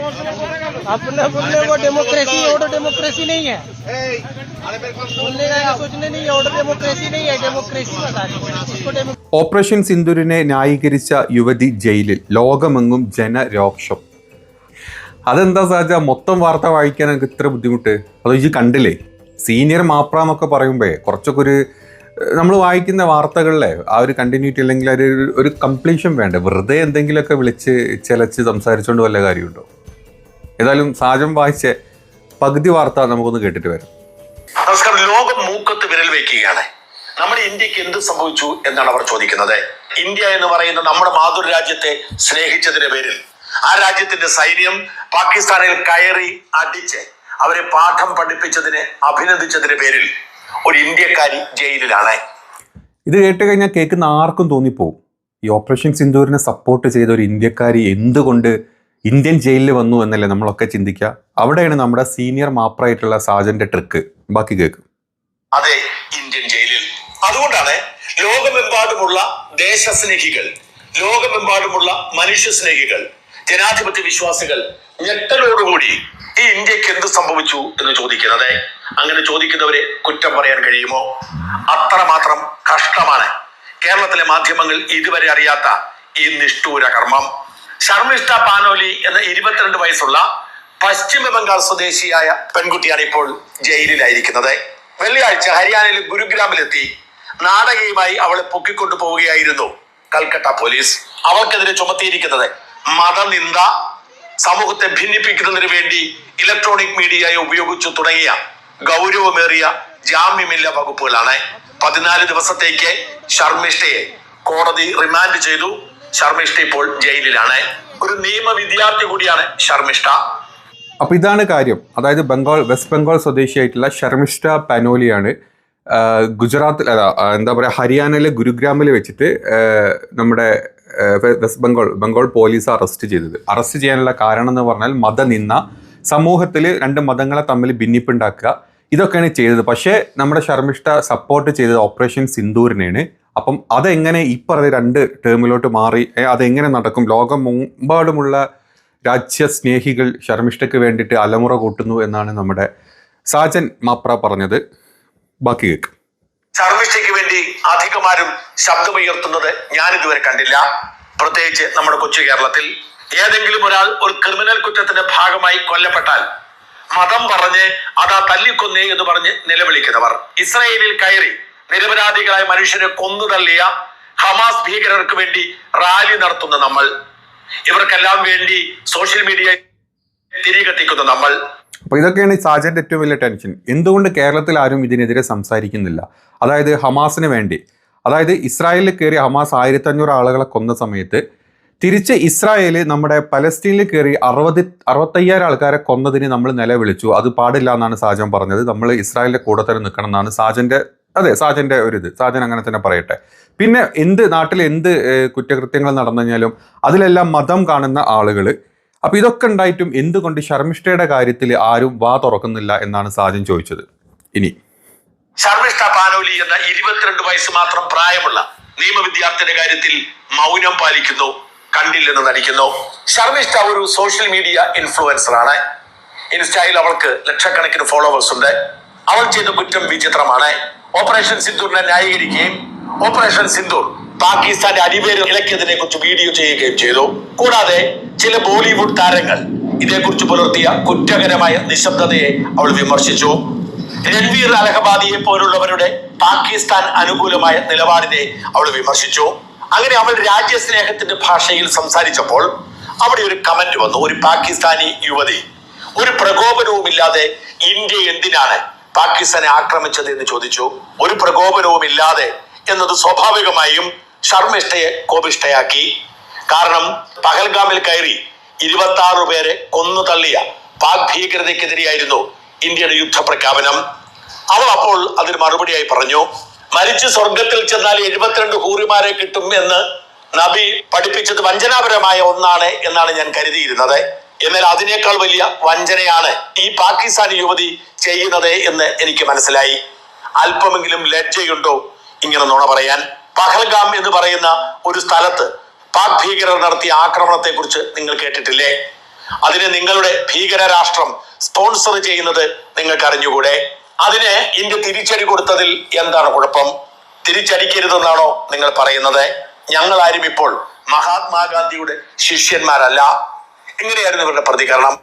अपने बोलने को डेमोक्रेसी ऑर्डर डेमोक्रेसी नहीं है बोलने का ये सोचने नहीं है ऑर्डर डेमोक्रेसी नहीं है डेमोक्रेसी बता रही इसको डेमो ഓപ്പറേഷൻ സിന്ദൂരിനെ ന്യായീകരിച്ച യുവതി ജയിലിൽ ലോകമെങ്ങും ജനരോക്ഷം അതെന്താ സാജ മൊത്തം വാർത്ത വായിക്കാൻ എനിക്ക് ഇത്ര ബുദ്ധിമുട്ട് അതോ ഇത് കണ്ടില്ലേ സീനിയർ മാപ്ര എന്നൊക്കെ പറയുമ്പോഴേ കുറച്ചൊക്കെ ഒരു നമ്മൾ വായിക്കുന്ന വാർത്തകളിലെ ആ ഒരു കണ്ടിന്യൂറ്റി അല്ലെങ്കിൽ ഒരു ഒരു കംപ്ലീഷൻ വേണ്ടേ വെറുതെ എന്തെങ്കിലുമൊക്കെ വിളിച്ച് ചിലച്ച് സംസാരിച്ചുകൊണ്ട് വല്ല കാര്യമുണ്ടോ ഏതായാലും സാജം വായിച്ച പകുതി വാർത്ത നമുക്കൊന്ന് കേട്ടിട്ട് വരാം. നമസ്കാരം. ലോകം മൂക്കത്ത് വിരൽ വയ്ക്കുകയാണ്. നമ്മുടെ ഇന്ത്യയ്ക്ക് എന്ത് സംഭവിച്ചു എന്നാണ് അവർ ചോദിക്കുന്നത്. ഇന്ത്യ എന്ന് പറയുന്ന നമ്മുടെ മാതൃ രാജ്യത്തെ സ്നേഹിച്ചതിന്റെ പേരിൽ. ആ രാജ്യത്തിന്റെ സൈന്യം പാകിസ്ഥാനിൽ കയറി അടിച്ച് അവരെ പാഠം പഠിപ്പിച്ചതിന് അഭിനന്ദിച്ചതിന്റെ പേരിൽ ഒരു ഇന്ത്യക്കാരി ജയിലിലാണ്. ഇത് കേട്ട് കഴിഞ്ഞാൽ കേൾക്കുന്ന ആർക്കും തോന്നിപ്പോവും. ഈ ഓപ്പറേഷൻ സിന്ദൂരിനെ സപ്പോർട്ട് ചെയ്ത ഒരു ഇന്ത്യക്കാരി എന്തുകൊണ്ട് ഇന്ത്യൻ ജയിലിൽ വന്നു എന്നല്ലേ നമ്മളൊക്കെ ചിന്തിക്കുക അവിടെയാണ് നമ്മുടെ സീനിയർ മാപ്പറായിട്ടുള്ള സാജന്റെ ട്രിക്ക് ബാക്കി കേൾക്കും അതെ ഇന്ത്യൻ ജയിലിൽ. അതുകൊണ്ടാണ് ലോകമെമ്പാടുമുള്ള ദേശസ്നേഹികൾ ലോകമെമ്പാടുമുള്ള മനുഷ്യ സ്നേഹികൾ ജനാധിപത്യ വിശ്വാസികൾ ഞെട്ടലോടുകൂടി ഈ ഇന്ത്യയ്ക്ക് എന്ത് സംഭവിച്ചു എന്ന് ചോദിക്കുന്നത്. അങ്ങനെ ചോദിക്കുന്നവരെ കുറ്റം പറയാൻ കഴിയുമോ? അത്രമാത്രം കഷ്ടമാണ്. കേരളത്തിലെ മാധ്യമങ്ങൾ ഇതുവരെ അറിയാത്ത ഈ നിഷ്ഠൂര കർമ്മം. ശർമ്മിഷ്ഠ പാനോലി എന്ന ഇരുപത്തിരണ്ട് വയസ്സുള്ള പശ്ചിമ ബംഗാൾ സ്വദേശിയായ പെൺകുട്ടിയാണ് ഇപ്പോൾ ജയിലിലായിരിക്കുന്നത്. വെള്ളിയാഴ്ച ഹരിയാനയിലെ ഗുരുഗ്രാമിലെത്തി നാടകയുമായി അവളെ പൊക്കിക്കൊണ്ടു പോവുകയായിരുന്നു കൽക്കട്ട പോലീസ്. അവർക്കെതിരെ ചുമത്തിയിരിക്കുന്നത് മതനിന്ദ സമൂഹത്തെ ഭിന്നിപ്പിക്കുന്നതിന് വേണ്ടി ഇലക്ട്രോണിക് മീഡിയയെ ഉപയോഗിച്ചു തുടങ്ങിയ ഗൗരവമേറിയ ജാമ്യമില്ല വകുപ്പുകളാണ്. പതിനാല് ദിവസത്തേക്ക് ശർമ്മിഷ്ഠയെ കോടതി റിമാൻഡ് ചെയ്തു. ശർമ്മിഷ്ഠ ഇപ്പോൾ ജയിലിലാണ്. ഒരു നിയമ വിദ്യാർത്ഥി കൂടിയാണ് ശർമ്മിഷ്ഠ. അപ്പൊ ഇതാണ് കാര്യം. അതായത് ബംഗാൾ വെസ്റ്റ് ബംഗാൾ സ്വദേശിയായിട്ടുള്ള ശർമിഷ്ഠ പനോലിയാണ് ഗുജറാത്തിൽ എന്താ പറയുക ഹരിയാനയിലെ ഗുരുഗ്രാമിൽ വെച്ചിട്ട് നമ്മുടെ West Bengal Bengal police arrest ചെയ്തത്. അറസ്റ്റ് ചെയ്യാനുള്ള കാരണം എന്ന് പറഞ്ഞാൽ മതനിന്ന സമൂഹത്തിൽ രണ്ട് മതങ്ങളെ തമ്മിൽ ഭിന്നിപ്പുണ്ടാക്കുക. ഇതൊക്കെയാണ് ചെയ്തത്. പക്ഷേ നമ്മുടെ ശർമിഷ്ഠ സപ്പോർട്ട് ചെയ്തത് ഓപ്പറേഷൻ സിന്ദൂരിനെയാണ്. അപ്പം അതെങ്ങനെ ഈ പറഞ്ഞ രണ്ട് ടേമിലോട്ട് മാറി അതെങ്ങനെ നടക്കും? ലോകം മുമ്പാടുമുള്ള രാജ്യസ്നേഹികൾ ശർമിഷ്ഠയ്ക്ക് വേണ്ടിയിട്ട് അലമുറ കൂട്ടുന്നു എന്നാണ് നമ്മുടെ സാജൻ മാപ്ര പറഞ്ഞത്. ബാക്കി കേക്ക്. ശർമിഷ്ഠയ്ക്ക് വേണ്ടി അധികമാരും ശബ്ദമുയർത്തുന്നത് ഞാൻ ഇതുവരെ കണ്ടില്ല. പ്രത്യേകിച്ച് നമ്മുടെ കൊച്ചു കേരളത്തിൽ ഏതെങ്കിലും ഒരാൾ ഒരു ക്രിമിനൽ കുറ്റത്തിന്റെ ഭാഗമായി കൊല്ലപ്പെട്ടാൽ മതം പറഞ്ഞ് അതാ തല്ലിക്കൊന്നേ എന്ന് പറഞ്ഞ് നിലവിളിക്കുന്നവർ. ഇസ്രയേലിൽ കയറി നിരപരാധികളായ മനുഷ്യരെ കൊന്നു തള്ളിയ ഹമാസ് ഭീകരർക്ക് വേണ്ടി റാലി നടത്തുന്ന നമ്മൾ ഇവർക്കെല്ലാം വേണ്ടി സോഷ്യൽ മീഡിയ തിരികെത്തിക്കുന്ന നമ്മൾ. അപ്പോൾ ഇതൊക്കെയാണ് സാജന്റെ ഏറ്റവും വലിയ ടെൻഷൻ. എന്തുകൊണ്ട് കേരളത്തിൽ ആരും ഇതിനെതിരെ സംസാരിക്കുന്നില്ല? അതായത് ഹമാസിന് വേണ്ടി. അതായത് ഇസ്രായേലിൽ കയറി ഹമാസ് ആയിരത്തി അഞ്ഞൂറ് ആളുകളെ കൊന്ന സമയത്ത് തിരിച്ച് ഇസ്രായേൽ നമ്മുടെ പലസ്തീനിൽ കയറി അറുപത് അറുപത്തയ്യായിരം ആൾക്കാരെ കൊന്നതിന് നമ്മൾ നിലവിളിച്ചു. അത് പാടില്ല എന്നാണ് സാജൻ പറഞ്ഞത്. നമ്മൾ ഇസ്രായേലിന്റെ കൂടെ തന്നെ നിൽക്കണം എന്നാണ് സാജന്റെ അതെ സാജന്റെ ഒരു ഇത് സാജൻ അങ്ങനെ തന്നെ പറയട്ടെ. പിന്നെ എന്ത് നാട്ടിൽ എന്ത് കുറ്റകൃത്യങ്ങൾ നടന്നു കഴിഞ്ഞാലും അതിലെല്ലാം മതം കാണുന്ന ആളുകൾ അപ്പൊ ഇതൊക്കെ ഉണ്ടായിട്ടും എന്തുകൊണ്ട് ശർമ്മിഷ്ഠയുടെ കാര്യത്തിൽ ആരും വാ തുറക്കുന്നില്ല എന്നാണ് സാജൻ ചോദിച്ചത്. ഇനി. ശർമ്മിഷ്ഠ പാനോലി എന്ന ഇരുപത്തിരണ്ട് വയസ്സ് മാത്രം പ്രായമുള്ള നിയമ വിദ്യാർത്ഥിയുടെ കാര്യത്തിൽ മൗനം പാലിക്കുന്നു കണ്ടില്ലെന്ന് നടിക്കുന്നു. ശർമ്മിഷ്ഠ ഒരു സോഷ്യൽ മീഡിയ ഇൻഫ്ലുവൻസർ ആണ്. ഇൻസ്റ്റയിൽ അവൾക്ക് ലക്ഷക്കണക്കിന് ഫോളോവേഴ്സ് ഉണ്ട്. അവൾ ചെയ്ത കുറ്റം വിചിത്രമാണ്. ഓപ്പറേഷൻ സിന്ദൂറിനെ ന്യായീകരിക്കുകയും ഓപ്പറേഷൻ സിന്ദൂർ പാകിസ്ഥാന്റെ അടിവേര് ഇലക്കിയതിനെ കുറിച്ച് വീഡിയോ ചെയ്യുകയും ചെയ്തു. കൂടാതെ ചില ബോളിവുഡ് താരങ്ങൾ ഇതേക്കുറിച്ച് പുലർത്തിയ കുറ്റകരമായ നിശബ്ദതയെ അവൾ വിമർശിച്ചു. രൺവീർ അലഹബാദിയെ പോലുള്ളവരുടെ പാകിസ്ഥാൻ അനുകൂലമായ നിലപാടിനെ അവൾ വിമർശിച്ചു. അങ്ങനെ അവൾ രാജ്യസ്നേഹത്തിന്റെ ഭാഷയിൽ സംസാരിച്ചപ്പോൾ അവിടെ ഒരു കമന്റ് വന്നു. ഒരു പാകിസ്ഥാനി യുവതി. ഒരു പ്രകോപനവുമില്ലാതെ ഇന്ത്യ എന്തിനാണ് പാകിസ്ഥാനെ ആക്രമിച്ചത് എന്ന് ചോദിച്ചു. ഒരു പ്രകോപനവും ഇല്ലാതെ എന്നത് സ്വാഭാവികമായും ശർമ്മിഷ്ഠയെ കോപിഷ്ഠയാക്കി. കാരണം പഹൽഗാമിൽ കയറി ഇരുപത്തി ആറ് പേരെ കൊന്നു തള്ളിയ പാക് ഭീകരതയ്ക്കെതിരെയായിരുന്നു ഇന്ത്യയുടെ യുദ്ധപ്രഖ്യാപനം. അവൾ അപ്പോൾ അതിന് മറുപടിയായി പറഞ്ഞു മരിച്ചു സ്വർഗത്തിൽ ചെന്നാൽ എഴുപത്തിരണ്ട് ഹൂറിമാരെ കിട്ടും എന്ന് നബി പഠിപ്പിച്ചത് വഞ്ചനാപരമായ ഒന്നാണ് എന്നാണ് ഞാൻ കരുതിയിരുന്നത്. എന്നാൽ അതിനേക്കാൾ വലിയ വഞ്ചനയാണ് ഈ പാകിസ്ഥാനി യുവതി ചെയ്യുന്നത് എന്ന് എനിക്ക് മനസ്സിലായി. അല്പമെങ്കിലും ലജ്ജയുണ്ടോ? ഇങ്ങനെ നുണ പറയാൻ. പഹൽഗാം എന്ന് പറയുന്ന ഒരു സ്ഥലത്ത് പാക് ഭീകരർ നടത്തിയ ആക്രമണത്തെ കുറിച്ച് നിങ്ങൾ കേട്ടിട്ടില്ലേ? അതിനെ നിങ്ങളുടെ ഭീകര രാഷ്ട്രം സ്പോൺസർ ചെയ്യുന്നത് നിങ്ങൾക്ക് അറിഞ്ഞുകൂടെ അതിന് ഇന്ത്യ തിരിച്ചടി കൊടുത്തതിൽ എന്താണ് കുഴപ്പം? തിരിച്ചടിക്കരുതെന്നാണോ നിങ്ങൾ പറയുന്നത്? ഞങ്ങൾ ആരും ഇപ്പോൾ മഹാത്മാഗാന്ധിയുടെ ശിഷ്യന്മാരല്ല. എങ്ങനെയായിരുന്നു ഇവരുടെ പ്രതികരണം?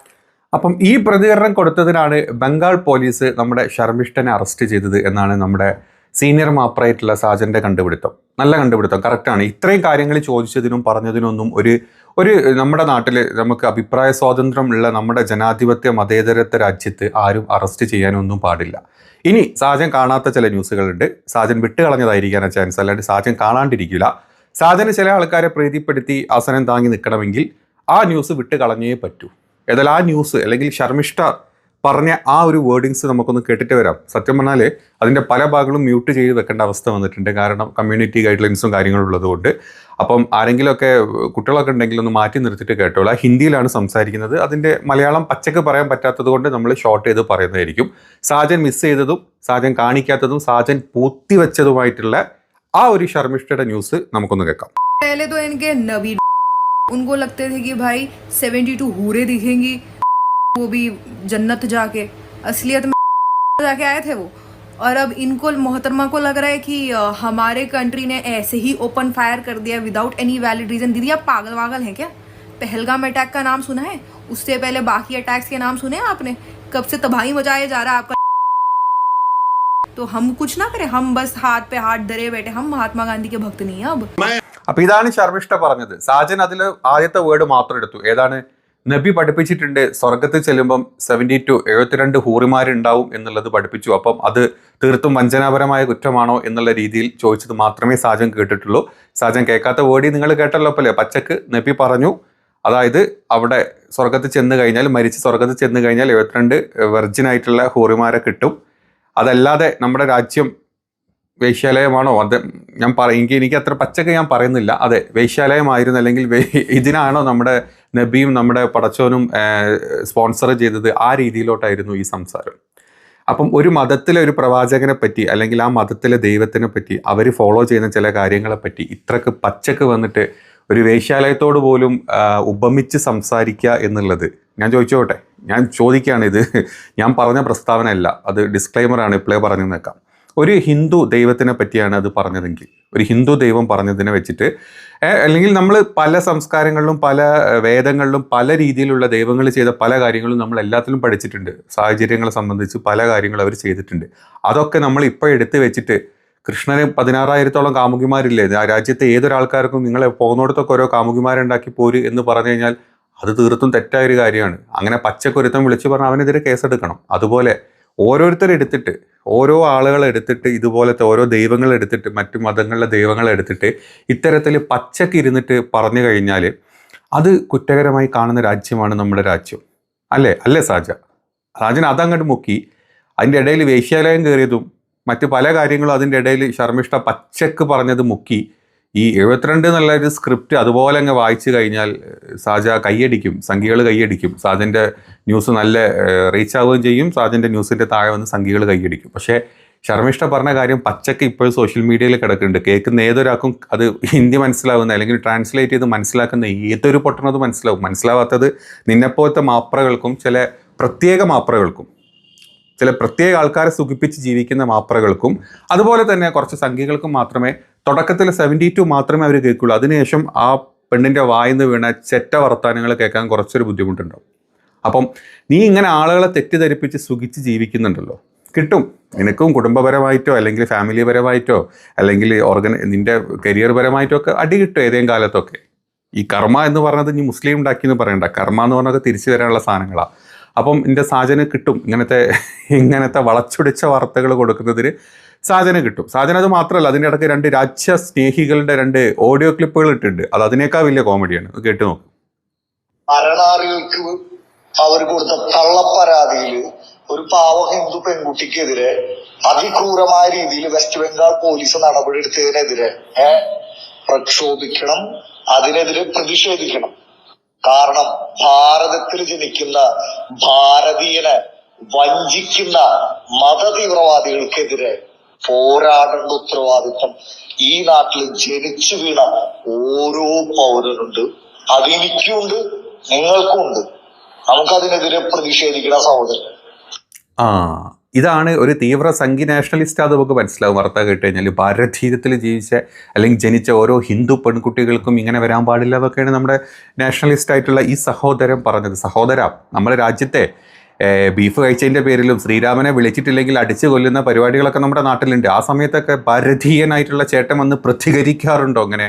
അപ്പം ഈ പ്രതികരണം കൊടുത്തതിനാണ് ബംഗാൾ പോലീസ് നമ്മുടെ ശർമിഷ്ഠനെ അറസ്റ്റ് ചെയ്തത് എന്നാണ് നമ്മുടെ സീനിയർ മാപ്പറായിട്ടുള്ള സാജന്റെ കണ്ടുപിടുത്തം. നല്ല കണ്ടുപിടുത്തം കറക്റ്റാണ് ഇത്രയും കാര്യങ്ങൾ ചോദിച്ചതിനും പറഞ്ഞതിനൊന്നും ഒരു ഒരു നമ്മുടെ നാട്ടിൽ നമുക്ക് അഭിപ്രായ സ്വാതന്ത്ര്യം ഉള്ള നമ്മുടെ ജനാധിപത്യ മതേതരത്തെ രാജ്യത്ത് ആരും അറസ്റ്റ് ചെയ്യാനൊന്നും പാടില്ല. ഇനി സാജൻ കാണാത്ത ചില ന്യൂസുകളുണ്ട്. സാജൻ വിട്ടുകളഞ്ഞതായിരിക്കാനാണ് ചാൻസ് അല്ലാണ്ട് സാജൻ കാണാണ്ടിരിക്കില്ല. സാജന് ചില ആൾക്കാരെ പ്രീതിപ്പെടുത്തി ആസനം താങ്ങി നിൽക്കണമെങ്കിൽ ആ ന്യൂസ് വിട്ട് കളഞ്ഞേ പറ്റൂ. ഏതായാലും ആ ന്യൂസ് അല്ലെങ്കിൽ ശർമിഷ്ഠ പറഞ്ഞ ആ ഒരു വേർഡിങ്സ് നമുക്കൊന്ന് കേട്ടിട്ട് വരാം. സത്യം പറഞ്ഞാൽ അതിന്റെ പല ഭാഗങ്ങളും മ്യൂട്ട് ചെയ്ത് വെക്കേണ്ട അവസ്ഥ വന്നിട്ടുണ്ട്. കാരണം കമ്മ്യൂണിറ്റി ഗൈഡ് ലൈൻസും കാര്യങ്ങളും ഉള്ളതുകൊണ്ട് അപ്പം ആരെങ്കിലുമൊക്കെ കുട്ടികളൊക്കെ ഉണ്ടെങ്കിൽ ഒന്ന് മാറ്റി നിർത്തിയിട്ട് കേട്ടോളൂ. ഹിന്ദിയിലാണ് സംസാരിക്കുന്നത്. അതിന്റെ മലയാളം പച്ചക്ക് പറയാൻ പറ്റാത്തത് കൊണ്ട് നമ്മൾ ഷോർട്ട് ചെയ്ത് പറയുന്നതായിരിക്കും. സാജൻ മിസ് ചെയ്തതും സാജൻ കാണിക്കാത്തതും സാജൻ പൂത്തിവെച്ചതുമായിട്ടുള്ള ആ ഒരു ശർമിഷ്ഠയുടെ ന്യൂസ് നമുക്കൊന്ന് കേൾക്കാം. उनको लगते थे कि भाई 72 हूरे दिखेंगी। वो भी जन्नत जाके। असलियत में जाके आए थे वो। और अब इनको मोहतरमा को लग रहा है कि हमारे कंट्री ने ऐसे ही ओपन फायर कर दिया विदाउट एनी वैलिड रीजन दीदी, आप पागल वागल हैं क्या? पहलगाम अटैक का नाम सुना है? उससे पहले बाकी अटैक्स के नाम सुने आपने? कब से तबाही मचाया जा रहा है आपका? तो हम कुछ ना करें, हम बस हाथ पे हाथ धरे बैठे। हम महात्मा गांधी के भक्त नहीं हैं अब। അപ്പൊ ഇതാണ് ശർമിഷ്ഠ പറഞ്ഞത്. സാജൻ അതിൽ ആദ്യത്തെ വേർഡ് മാത്രം എടുത്തു. ഏതാണ്? നബി പഠിപ്പിച്ചിട്ടുണ്ട്. സ്വർഗത്തിൽ ചെല്ലുമ്പം സെവന്റി ടു എഴുപത്തിരണ്ട് ഹൂറിമാരുണ്ടാവും എന്നുള്ളത് പഠിപ്പിച്ചു. അപ്പം അത് തീർത്തും വഞ്ചനാപരമായ കുറ്റമാണോ എന്നുള്ള രീതിയിൽ ചോദിച്ചത് മാത്രമേ സാജൻ കേട്ടിട്ടുള്ളൂ. സാജൻ കേൾക്കാത്ത വേർഡി നിങ്ങൾ കേട്ടല്ലോ പോലെ പച്ചക്ക് നബി പറഞ്ഞു. അതായത് അവിടെ സ്വർഗത്തിൽ ചെന്ന് കഴിഞ്ഞാൽ മരിച്ച് സ്വർഗത്തിൽ ചെന്ന് കഴിഞ്ഞാൽ എഴുപത്തിരണ്ട് വെർജിനായിട്ടുള്ള ഹൂറിമാരെ കിട്ടും. അതല്ലാതെ നമ്മുടെ രാജ്യം വേശ്യാലയമാണോ? അത് ഞാൻ പറ എനിക്ക് എനിക്ക് അത്ര പച്ചക്ക് ഞാൻ പറയുന്നില്ല. അതെ വേശ്യാലയമായിരുന്നു അല്ലെങ്കിൽ ഇതിനാണോ നമ്മുടെ നബിയും നമ്മുടെ പടച്ചോനും സ്പോൺസർ ചെയ്തത് ആ രീതിയിലോട്ടായിരുന്നു ഈ സംസാരം. അപ്പം ഒരു മതത്തിലെ ഒരു പ്രവാചകനെ പറ്റി അല്ലെങ്കിൽ ആ മതത്തിലെ ദൈവത്തിനെ പറ്റി അവർ ഫോളോ ചെയ്യുന്ന ചില കാര്യങ്ങളെ പറ്റി ഇത്രക്ക് പച്ചക്ക് വന്നിട്ട് ഒരു വേശ്യാലയത്തോട് പോലും ഉപമിച്ച് സംസാരിക്കുക എന്നുള്ളത് ഞാൻ ചോദിച്ചോട്ടെ? ഞാൻ ചോദിക്കുകയാണ് ഇത്. ഞാൻ പറഞ്ഞ പ്രസ്താവന അല്ല അത് ഡിസ്ക്ലൈമറാണ് ഇപ്പോഴേ പറഞ്ഞു നിൽക്കാം ഒരു ഹിന്ദു ദൈവത്തിനെ പറ്റിയാണ് അത് പറഞ്ഞതെങ്കിൽ ഒരു ഹിന്ദു ദൈവം പറഞ്ഞതിനെ വെച്ചിട്ട് അല്ലെങ്കിൽ നമ്മൾ പല സംസ്കാരങ്ങളിലും പല വേദങ്ങളിലും പല രീതിയിലുള്ള ദൈവങ്ങൾ ചെയ്ത പല കാര്യങ്ങളും നമ്മൾ എല്ലാത്തിലും പഠിച്ചിട്ടുണ്ട്. സാഹചര്യങ്ങളെ സംബന്ധിച്ച് പല കാര്യങ്ങളും അവർ ചെയ്തിട്ടുണ്ട്. അതൊക്കെ നമ്മൾ ഇപ്പോൾ എടുത്തു വെച്ചിട്ട് കൃഷ്ണന് പതിനാറായിരത്തോളം കാമുകിമാരില്ലേ? രാജ്യത്തെ ഏതൊരാൾക്കാർക്കും നിങ്ങളെ പോകുന്നിടത്തൊക്കെ ഓരോ കാമുകിമാരുണ്ടാക്കി പോര് എന്ന് പറഞ്ഞു കഴിഞ്ഞാൽ അത് തീർത്തും തെറ്റായ ഒരു കാര്യമാണ്. അങ്ങനെ പച്ചക്കൊരുത്തം വിളിച്ചു പറഞ്ഞാൽ അവനെതിരെ കേസെടുക്കണം. അതുപോലെ ഓരോരുത്തർ എടുത്തിട്ട് ഓരോ ആളുകൾ എടുത്തിട്ട് ഇതുപോലത്തെ ഓരോ ദൈവങ്ങൾ എടുത്തിട്ട് മറ്റു മതങ്ങളിലെ ദൈവങ്ങൾ എടുത്തിട്ട് ഇത്തരത്തിൽ പച്ചക്ക് ഇരുന്നിട്ട് പറഞ്ഞു കഴിഞ്ഞാൽ അത് കുറ്റകരമായി കാണുന്ന രാജ്യമാണ് നമ്മുടെ രാജ്യം. അല്ലേ? അല്ലേ സാജ? സാജൻ അതങ്ങോട്ട് മുക്കി. അതിന്റെ ഇടയിൽ വേശ്യാലയം കയറിയതും മറ്റു പല കാര്യങ്ങളും അതിന്റെ ഇടയിൽ ശർമ്മിഷ്ഠ പച്ചക്ക് പറഞ്ഞത് മുക്കി. ഈ എഴുപത്തിരണ്ട് എന്നുള്ള ഒരു സ്ക്രിപ്റ്റ് അതുപോലെ അങ്ങ് വായിച്ചു കഴിഞ്ഞാൽ സാജ കൈയടിക്കും സംഖ്യകൾ കൈയടിക്കും. സാജന്റെ ന്യൂസ് നല്ല റീച്ച് ആവുകയും ചെയ്യും. സാജന്റെ ന്യൂസിന്റെ താഴെ വന്ന് സംഖ്യകൾ കൈയടിക്കും. പക്ഷേ ശർമ്മിഷ്ഠ പറഞ്ഞ കാര്യം പച്ചക്ക് ഇപ്പോൾ സോഷ്യൽ മീഡിയയിൽ കിടക്കുന്നുണ്ട്. കേൾക്കുന്ന ഏതൊരാൾക്കും അത് ഹിന്ദി മനസ്സിലാവുന്ന അല്ലെങ്കിൽ ട്രാൻസ്ലേറ്റ് ചെയ്ത് മനസ്സിലാക്കുന്ന ഏതൊരു പൊട്ടണത് മനസ്സിലാവും. മനസ്സിലാവാത്തത് നിന്നെപ്പോലത്തെ മാപ്രകൾക്കും ചില പ്രത്യേക മാപ്രകൾക്കും ചില പ്രത്യേക ആൾക്കാരെ സുഖിപ്പിച്ച് ജീവിക്കുന്ന മാപ്രകൾക്കും അതുപോലെ തന്നെ കുറച്ച് സംഖ്യകൾക്കും മാത്രമേ തുടക്കത്തിൽ സെവന്റി ടു മാത്രമേ അവർ കേൾക്കുള്ളൂ. അതിനുശേഷം ആ പെണ്ണിന്റെ വായിന്ന് വീണ ചെറ്റ വർത്താനങ്ങൾ കേൾക്കാൻ കുറച്ചൊരു ബുദ്ധിമുട്ടുണ്ടാവും. അപ്പം നീ ഇങ്ങനെ ആളുകളെ തെറ്റിദ്ധരിപ്പിച്ച് സുഖിച്ച് ജീവിക്കുന്നുണ്ടല്ലോ. കിട്ടും. നിനക്കും കുടുംബപരമായിട്ടോ അല്ലെങ്കിൽ ഫാമിലി പരമായിട്ടോ അല്ലെങ്കിൽ ഓർഗന നിന്റെ കരിയർ പരമായിട്ടോ ഒക്കെ അടി കിട്ടും ഏതെങ്കിലും കാലത്തൊക്കെ. ഈ കർമ്മ എന്ന് പറയുന്നത് നീ മുസ്ലിം ഉണ്ടാക്കി എന്ന് പറയണ്ട. കർമ്മ എന്ന് പറഞ്ഞൊക്കെ തിരിച്ചു വരാനുള്ള സാധനങ്ങളാണ് അപ്പം എന്റെ സാജന് കിട്ടും. ഇങ്ങനത്തെ ഇങ്ങനത്തെ വളച്ചൊടിച്ച വാർത്തകൾ കൊടുക്കുന്നതിന് സാജന് കിട്ടും. സാധനം അത് മാത്രമല്ല അതിന്റെ ഇടയ്ക്ക് രണ്ട് രാജ്യ സ്നേഹികളുടെ രണ്ട് ഓഡിയോ ക്ലിപ്പുകൾ ഇട്ടിട്ടുണ്ട്. അത് അതിനേക്കാൾ വലിയ കോമഡിയാണ് കേട്ടു നോക്കും. മരണാറികൾക്ക് അവർ കൊടുത്ത കള്ളപ്പരാതിയിൽ ഒരു പാവ ഹിന്ദു പെൺകുട്ടിക്കെതിരെ അതിക്രൂരമായ രീതിയിൽ വെസ്റ്റ് ബംഗാൾ പോലീസ് നടപടിയെടുത്തതിനെതിരെ പ്രക്ഷോഭിക്കണം. അതിനെതിരെ പ്രതിഷേധിക്കണം. കാരണം ഭാരതത്തിൽ ജനിക്കുന്ന ഭാരതീയനെ വഞ്ചിക്കുന്ന മതതീവ്രവാദികൾക്കെതിരെ പോരാടേണ്ട ഉത്തരവാദിത്വം ഈ നാട്ടിൽ ജനിച്ചു വീണ ഓരോ പൗരനുണ്ട്. അത് നിങ്ങൾക്കും നിങ്ങൾക്കുണ്ട്. നമുക്കതിനെതിരെ പ്രതിഷേധിക്കണ സഹോദരൻ. ആ ഇതാണ് ഒരു തീവ്ര സംഘി നാഷണലിസ്റ്റ് അത് നമുക്ക് മനസ്സിലാവും. വാർത്ത കേട്ട് കഴിഞ്ഞാൽ ഭാരതീയത്തിൽ ജീവിച്ച അല്ലെങ്കിൽ ജനിച്ച ഓരോ ഹിന്ദു പെൺകുട്ടികൾക്കും ഇങ്ങനെ വരാൻ പാടില്ല എന്നൊക്കെയാണ് നമ്മുടെ നാഷണലിസ്റ്റ് ആയിട്ടുള്ള ഈ സഹോദരൻ പറഞ്ഞത്. സഹോദര നമ്മുടെ രാജ്യത്തെ ബീഫ് കഴിച്ചതിന്റെ പേരിലും ശ്രീരാമനെ വിളിച്ചിട്ടില്ലെങ്കിൽ അടിച്ചു കൊല്ലുന്ന പരിപാടികളൊക്കെ നമ്മുടെ നാട്ടിലുണ്ട്. ആ സമയത്തൊക്കെ ഭാരതീയനായിട്ടുള്ള ചേട്ടൻ വന്ന് പ്രതികരിക്കാറുണ്ടോ അങ്ങനെ?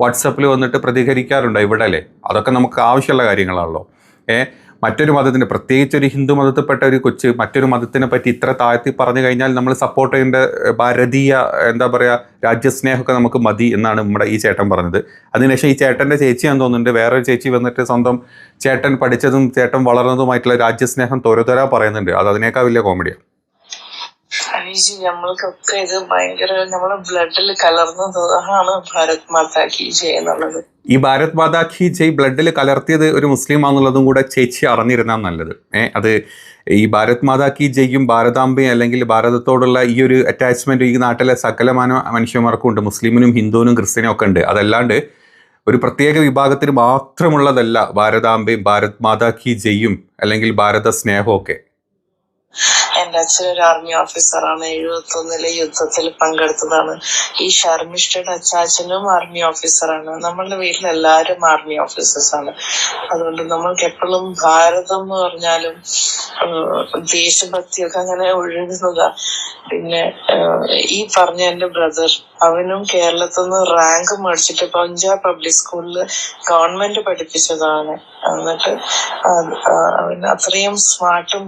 വാട്സപ്പിൽ വന്നിട്ട് പ്രതികരിക്കാറുണ്ടോ ഇവിടെ അല്ലേ? അതൊക്കെ നമുക്ക് ആവശ്യമുള്ള കാര്യങ്ങളാണല്ലോ. ഏ മറ്റൊരു മതത്തിന് പ്രത്യേകിച്ച് ഒരു ഹിന്ദു മതത്തിൽപ്പെട്ട ഒരു കൊച്ച് മറ്റൊരു മതത്തിനെ പറ്റി ഇത്ര താഴ്ത്തി പറഞ്ഞു കഴിഞ്ഞാൽ നമ്മൾ സപ്പോർട്ട് ചെയ്യേണ്ട ഭാരതീയ എന്താ പറയുക രാജ്യസ്നേഹമൊക്കെ നമുക്ക് മതി എന്നാണ് നമ്മുടെ ഈ ചേട്ടൻ പറഞ്ഞത്. അതിനുശേഷം ഈ ചേട്ടന്റെ ചേച്ചി ഞാൻ തോന്നുന്നുണ്ട് വേറൊരു ചേച്ചി വന്നിട്ട് സ്വന്തം ചേട്ടൻ പഠിച്ചതും ചേട്ടൻ വളർന്നതുമായിട്ടുള്ള രാജ്യസ്നേഹം തോരത്തോരാ പറയുന്നുണ്ട്. അത് അതിനേക്കാൾ വലിയ കോമഡിയാണ് അനീജി നമ്മൾക്കൊക്കെ ഇത് ഭയങ്കര നമ്മളെ ബ്ലഡിൽ കലർന്നതാണ് ഭാരത് മാതാ കി ജയ് എന്നുള്ളത്. ഈ ഭാരത് മാതാ കി ജയ് ബ്ലഡിൽ കലർത്തിയത് ഒരു മുസ്ലിം ആണെന്നുള്ളതും കൂടെ ചേച്ചി അറിഞ്ഞിരുന്നാൽ നല്ലത്. ഏ അത് ഈ ഭാരത് മാതാ കി ജയ്യും ഭാരതാംബയും അല്ലെങ്കിൽ ഭാരതത്തോടുള്ള ഈ ഒരു അറ്റാച്ച്മെന്റ് ഈ നാട്ടിലെ സകലമാന മനുഷ്യന്മാർക്കും ഉണ്ട്. മുസ്ലിമിനും ഹിന്ദുവിനും ക്രിസ്ത്യനും ഒക്കെ ഉണ്ട്. അതല്ലാണ്ട് ഒരു പ്രത്യേക വിഭാഗത്തിന് മാത്രമുള്ളതല്ല ഭാരതാംബയും ഭാരത് മാതാ കി ജയ്യും അല്ലെങ്കിൽ ഭാരത സ്നേഹവും എന്റെ അച്ഛൻ ഒരു ആർമി ഓഫീസറാണ് എഴുപത്തി ഒന്നിലെ യുദ്ധത്തിൽ പങ്കെടുത്തതാണ്. ഈ ശർമ്മിഷ്ഠയുടെ അച്ചാച്ചനും ആർമി ഓഫീസറാണ് നമ്മളുടെ വീട്ടിൽ എല്ലാവരും ആർമി ഓഫീസേഴ്സ് ആണ്. അതുകൊണ്ട് നമ്മൾക്ക് എപ്പോഴും ഭാരതം എന്ന് പറഞ്ഞാലും ദേശഭക്തിയൊക്കെ അങ്ങനെ ഒഴുകുന്നതാ. പിന്നെ ഈ പറഞ്ഞ എന്റെ ബ്രദർ അവനും കേരളത്തിൽ നിന്ന് റാങ്ക് മേടിച്ചിട്ട് പഞ്ചാബ് പബ്ലിക് സ്കൂളിൽ ഗവൺമെന്റ് പഠിപ്പിച്ചതാണ്. എന്നിട്ട് അവൻ അത്രയും സ്മാർട്ടും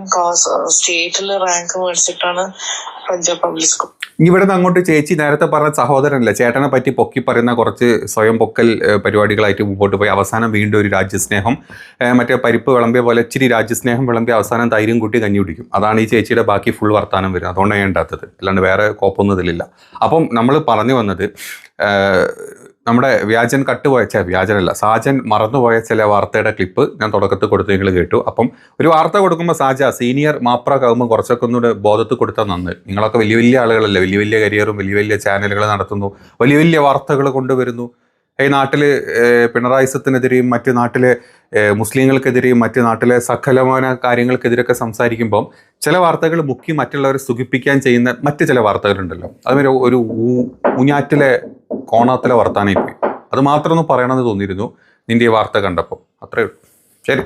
സ്റ്റേറ്റിൽ റാങ്ക് മേടിച്ചിട്ടാണ് പഞ്ചാബ് പബ്ലിക് സ്കൂൾ ഇവിടെ നിന്ന് അങ്ങോട്ട് ചേച്ചി നേരത്തെ പറഞ്ഞ സഹോദരനല്ലേ? ചേട്ടനെ പറ്റി പൊക്കി പറയുന്ന കുറച്ച് സ്വയം പൊക്കൽ പരിപാടികളായിട്ട് മുമ്പോട്ട് പോയി. അവസാനം വീണ്ടും ഒരു രാജ്യസ്നേഹം മറ്റേ പരിപ്പ് വിളമ്പിയ പോലെ ഇച്ചിരി രാജ്യസ്നേഹം വിളമ്പിയ അവസാനം ധൈര്യം കൂട്ടി കഞ്ഞി കുടിക്കും. അതാണ് ഈ ചേച്ചിയുടെ ബാക്കി ഫുൾ വർത്താനം വരുന്നത്. അതുകൊണ്ടാണ് ഞാൻ ഉണ്ടാത്തത്. അല്ലാണ്ട് വേറെ കോപ്പൊന്നും ഇതിലില്ല. അപ്പം നമ്മൾ പറഞ്ഞു വന്നത് നമ്മുടെ വ്യാജൻ കട്ടുപോയ കട്ടുപോയച്ച വ്യാജനല്ല. സാജൻ മറന്നുപോയ ചില വാർത്തയുടെ ക്ലിപ്പ് ഞാൻ തുടക്കത്തിൽ കൊടുത്തു നിങ്ങൾ കേട്ടു. അപ്പം ഒരു വാർത്ത കൊടുക്കുമ്പോൾ സാജ സീനിയർ മാപ്ര ആകുമ്പോൾ കുറച്ചൊക്കെ ഒന്നുകൂടെ ബോധത്തിൽ കൊടുത്താൽ നന്ന്. നിങ്ങളൊക്കെ വലിയ വലിയ ആളുകളല്ലേ വലിയ വലിയ കരിയറും വലിയ വലിയ ചാനലുകൾ നടത്തുന്നു വലിയ വലിയ വാർത്തകൾ കൊണ്ടുവരുന്നു. ഈ നാട്ടിൽ പിണറായിസത്തിനെതിരെയും മറ്റ് നാട്ടിലെ മുസ്ലിങ്ങൾക്കെതിരെയും മറ്റ് നാട്ടിലെ സകലമാന കാര്യങ്ങൾക്കെതിരെയൊക്കെ സംസാരിക്കുമ്പം ചില വാർത്തകൾ മുക്കി മറ്റുള്ളവരെ സുഖിപ്പിക്കാൻ ചെയ്യുന്ന മറ്റ് ചില വാർത്തകളുണ്ടല്ലോ. അതുമൊരു ഒരു ഊഞ്ഞാറ്റിലെ കോണാത്തിലെ വർത്താനായി പോയി അത് മാത്രം പറയണമെന്ന് തോന്നിയിരുന്നു നിന്റെ ഈ വാർത്ത കണ്ടപ്പോൾ. അത്രയേ ഉള്ളൂ. ശരി.